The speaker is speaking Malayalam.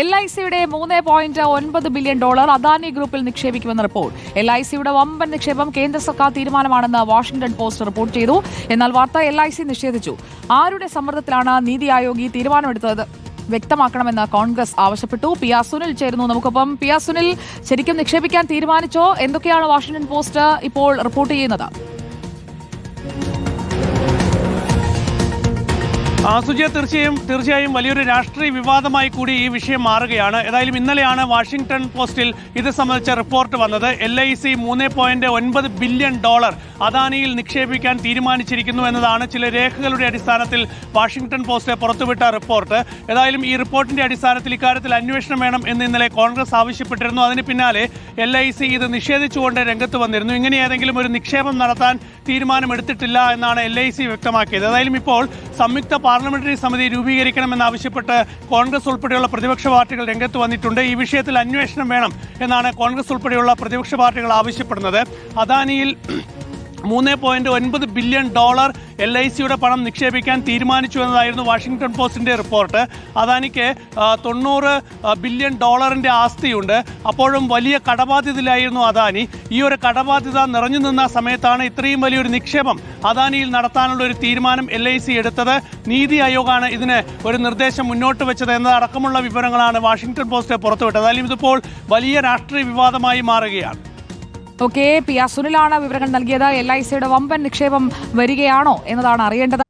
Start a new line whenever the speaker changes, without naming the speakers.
എൽ ഐ സിയുടെ മൂന്ന് പോയിന്റ് ഒൻപത് ബില്യൺ ഡോളർ അദാനി ഗ്രൂപ്പിൽ നിക്ഷേപിക്കുമെന്ന് റിപ്പോർട്ട്. എൽ ഐ സിയുടെ വമ്പൻ നിക്ഷേപം കേന്ദ്ര സർക്കാർ തീരുമാനമാണെന്ന് വാഷിംഗ്ടൺ പോസ്റ്റ് റിപ്പോർട്ട് ചെയ്തു. എന്നാൽ വാർത്ത എൽ ഐ സി നിഷേധിച്ചു. ആരുടെ സമ്മർദ്ദത്തിലാണ് നീതി ആയോഗ് ഈ തീരുമാനമെടുത്തത്? വ്യക്തമാക്കണമെന്ന് കോൺഗ്രസ് ആവശ്യപ്പെട്ടു. പി ആർ സുനിൽ ചേരുന്നു. നമുക്കൊപ്പം പി ആർ സുനിൽ ശരിക്കും നിക്ഷേപിക്കാൻ തീരുമാനിച്ചോ? എന്തൊക്കെയാണ് വാഷിംഗ്ടൺ പോസ്റ്റ് ഇപ്പോൾ റിപ്പോർട്ട് ചെയ്യുന്നത്?
സുജിയ തീർച്ചയായും തീർച്ചയായും വലിയൊരു രാഷ്ട്രീയ വിവാദമായി കൂടി ഈ വിഷയം മാറുകയാണ്. ഏതായാലും ഇന്നലെയാണ് വാഷിംഗ്ടൺ പോസ്റ്റിൽ ഇത് സംബന്ധിച്ച റിപ്പോർട്ട് വന്നത്. എൽ ഐ സി മൂന്ന് പോയിന്റ് ഒൻപത് ബില്യൺ ഡോളർ അദാനിയിൽ നിക്ഷേപിക്കാൻ തീരുമാനിച്ചിരിക്കുന്നു എന്നതാണ് ചില രേഖകളുടെ അടിസ്ഥാനത്തിൽ വാഷിംഗ്ടൺ പോസ്റ്റ് പുറത്തുവിട്ട റിപ്പോർട്ട്. ഏതായാലും ഈ റിപ്പോർട്ടിന്റെ അടിസ്ഥാനത്തിൽ ഇക്കാര്യത്തിൽ അന്വേഷണം വേണം എന്ന് ഇന്നലെ കോൺഗ്രസ് ആവശ്യപ്പെട്ടിരുന്നു. അതിന് പിന്നാലെ എൽ ഐ സി ഇത് നിഷേധിച്ചുകൊണ്ട് രംഗത്ത് വന്നിരുന്നു. ഇങ്ങനെ ഏതെങ്കിലും ഒരു നിക്ഷേപം നടത്താൻ തീരുമാനമെടുത്തിട്ടില്ല എന്നാണ് എൽ ഐ സി വ്യക്തമാക്കിയത്. ഏതായാലും ഇപ്പോൾ സംയുക്ത പാർലമെന്ററി സമിതി രൂപീകരിക്കണമെന്നാവശ്യപ്പെട്ട് കോൺഗ്രസ് ഉൾപ്പെടെയുള്ള പ്രതിപക്ഷ പാർട്ടികൾ രംഗത്ത് വന്നിട്ടുണ്ട്. ഈ വിഷയത്തിൽ അന്വേഷണം വേണം എന്നാണ് കോൺഗ്രസ് ഉൾപ്പെടെയുള്ള പ്രതിപക്ഷ പാർട്ടികൾ ആവശ്യപ്പെടുന്നത്. അദാനിയിൽ മൂന്ന് പോയിന്റ് ഒൻപത് ബില്യൺ ഡോളർ എൽ ഐ സിയുടെ പണം നിക്ഷേപിക്കാൻ തീരുമാനിച്ചു എന്നതായിരുന്നു വാഷിംഗ്ടൺ പോസ്റ്റിന്റെ റിപ്പോർട്ട്. അദാനിക്ക് തൊണ്ണൂറ് ബില്യൺ ഡോളറിന്റെ ആസ്തിയുണ്ട്. അപ്പോഴും വലിയ കടബാധ്യതയിലായിരുന്നു അദാനി. ഈ ഒരു കടബാധ്യത നിറഞ്ഞു നിന്ന സമയത്താണ് ഇത്രയും വലിയൊരു നിക്ഷേപം അദാനിയിൽ നടത്താനുള്ള ഒരു തീരുമാനം എൽ ഐ സി എടുത്തത്. നീതി ആയോഗാണ് ഇതിന് ഒരു നിർദ്ദേശം മുന്നോട്ട് വെച്ചത് എന്നതടക്കമുള്ള വിവരങ്ങളാണ് വാഷിംഗ്ടൺ പോസ്റ്റ് പുറത്തുവിട്ടത്. അതായത് ഇതിപ്പോൾ വലിയ രാഷ്ട്രീയ വിവാദമായി മാറുകയാണ്.
ഓക്കെ പി ആർ സുനിലാണ് വിവരങ്ങൾ നൽകിയത്. എൽ ഐ സിയുടെ വമ്പൻ നിക്ഷേപം വരികയാണോ എന്നതാണ് അറിയേണ്ടത്.